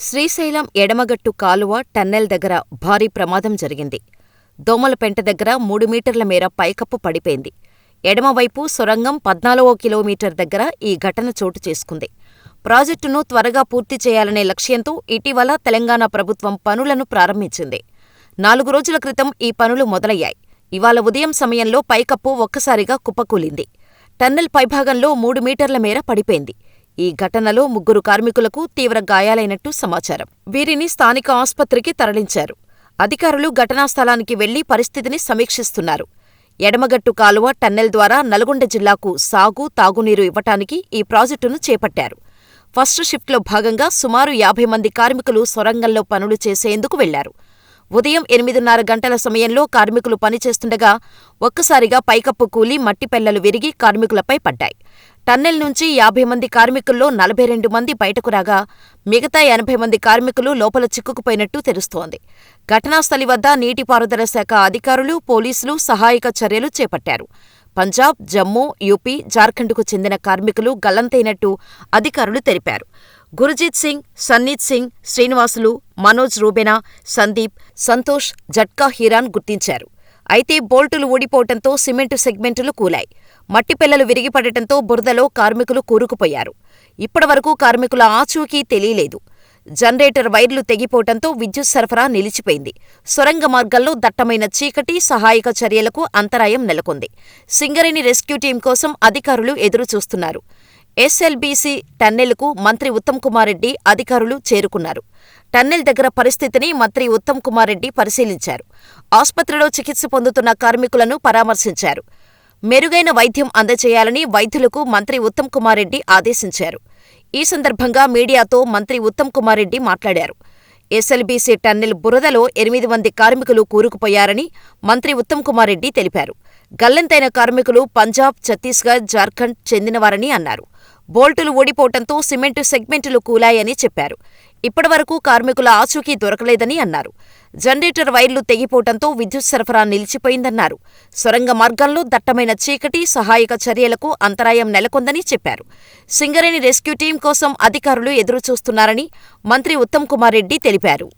శ్రీశైలం ఎడమగట్టు కాలువ టన్నెల్ దగ్గర భారీ ప్రమాదం జరిగింది. దోమలపెంట దగ్గర మూడు మీటర్ల మేర పైకప్పు పడిపోయింది. ఎడమవైపు సొరంగం పద్నాలుగో కిలోమీటర్ దగ్గర ఈ ఘటన చోటు చేసుకుంది. ప్రాజెక్టును త్వరగా పూర్తి చేయాలనే లక్ష్యంతో ఇటీవల తెలంగాణ ప్రభుత్వం పనులను ప్రారంభించింది. నాలుగు రోజుల క్రితం ఈ పనులు మొదలయ్యాయి. ఇవాళ ఉదయం సమయంలో పైకప్పు ఒక్కసారిగా కుప్పకూలింది. టన్నెల్ పైభాగంలో మూడు మీటర్ల మేర పడిపోయింది. ఈ ఘటనలో ముగ్గురు కార్మికులకు తీవ్ర గాయాలైనట్టు సమాచారం. వీరిని స్థానిక ఆస్పత్రికి తరలించారు. అధికారులు ఘటనా స్థలానికి వెళ్ళి పరిస్థితిని సమీక్షిస్తున్నారు. ఎడమగట్టు కాలువ టన్నెల్ ద్వారా నల్గొండ జిల్లాకు సాగు, తాగునీరు ఇవ్వటానికి ఈ ప్రాజెక్టును చేపట్టారు. ఫస్ట్ షిఫ్ట్లో భాగంగా సుమారు యాభై మంది కార్మికులు సొరంగంలో పనులు చేసేందుకు వెళ్ళారు. ఉదయం ఎనిమిదిన్నర గంటల సమయంలో కార్మికులు పనిచేస్తుండగా ఒక్కసారిగా పైకప్పు కూలి మట్టిపెల్లలు విరిగి కార్మికులపై పడ్డాయి. టన్నెల్ నుంచి యాభై మంది కార్మికుల్లో నలభై రెండు మంది బయటకు రాగా మిగతా ఎనభై మంది కార్మికులు లోపల చిక్కుకుపోయినట్టు తెలుస్తోంది. ఘటనాస్థలి వద్ద నీటిపారుదల శాఖ అధికారులు, పోలీసులు సహాయక చర్యలు చేపట్టారు. పంజాబ్, జమ్మూ, యూపీ, జార్ఖండ్కు చెందిన కార్మికులు గల్లంతైనట్టు అధికారులు తెలిపారు. గురుజీత్ సింగ్, సన్నీత్ సింగ్, శ్రీనివాసులు, మనోజ్ రూబెనా, సందీప్, సంతోష్ జట్కా హీరాన్ గుర్తించారు. అయితే బోల్టులు ఊడిపోవటంతో సిమెంటు సెగ్మెంటులు కూలాయి. మట్టి పెళ్ళలు విరిగిపడటంతో బురదలో కార్మికులు కూరుకుపోయారు. ఇప్పటివరకు కార్మికుల ఆచూకీ తెలియలేదు. జనరేటర్ వైర్లు తెగిపోవటంతో విద్యుత్ సరఫరా నిలిచిపోయింది. సొరంగ మార్గంలో దట్టమైన చీకటి, సహాయక చర్యలకు అంతరాయం నెలకొంది. సింగరేణి రెస్క్యూ టీం కోసం అధికారులు ఎదురుచూస్తున్నారు. ఎస్ఎల్బీసీ టన్నెల్కు మంత్రి ఉత్తమ్కుమార్రెడ్డి అధికారులు చేరుకున్నారు. టన్నెల్ దగ్గర పరిస్థితిని మంత్రి ఉత్తమ్కుమార్రెడ్డి పరిశీలించారు. ఆస్పత్రిలో చికిత్స పొందుతున్న కార్మికులను పరామర్శించారు. మెరుగైన వైద్యం అందజేయాలని వైద్యులకు మంత్రి ఉత్తమ్కుమార్రెడ్డి ఆదేశించారు. ఈ సందర్భంగా మీడియాతో మంత్రి ఉత్తమ్కుమార్రెడ్డి మాట్లాడారు. ఎస్ఎల్బీసీ టన్నెల్ బురదలో ఎనిమిది మంది కార్మికులు కూరుకుపోయారని మంత్రి ఉత్తమ్కుమార్రెడ్డి తెలిపారు. గల్లంతైన కార్మికులు పంజాబ్, ఛత్తీస్గఢ్, జార్ఖండ్ చెందినవారని అన్నారు. బోల్టులు ఊడిపోవటంతో సిమెంటు సెగ్మెంటులు కూలాయని చెప్పారు. ఇప్పటివరకు కార్మికుల ఆచూకీ దొరకలేదని అన్నారు. జనరేటర్ వైర్లు తెగిపోవటంతో విద్యుత్ సరఫరా నిలిచిపోయిందన్నారు. సొరంగ మార్గంలో దట్టమైన చీకటి, సహాయక చర్యలకు అంతరాయం నెలకొందని చెప్పారు. సింగరేణి రెస్క్యూ టీం కోసం అధికారులు ఎదురుచూస్తున్నారని మంత్రి ఉత్తమ్ కుమార్ రెడ్డి తెలిపారు.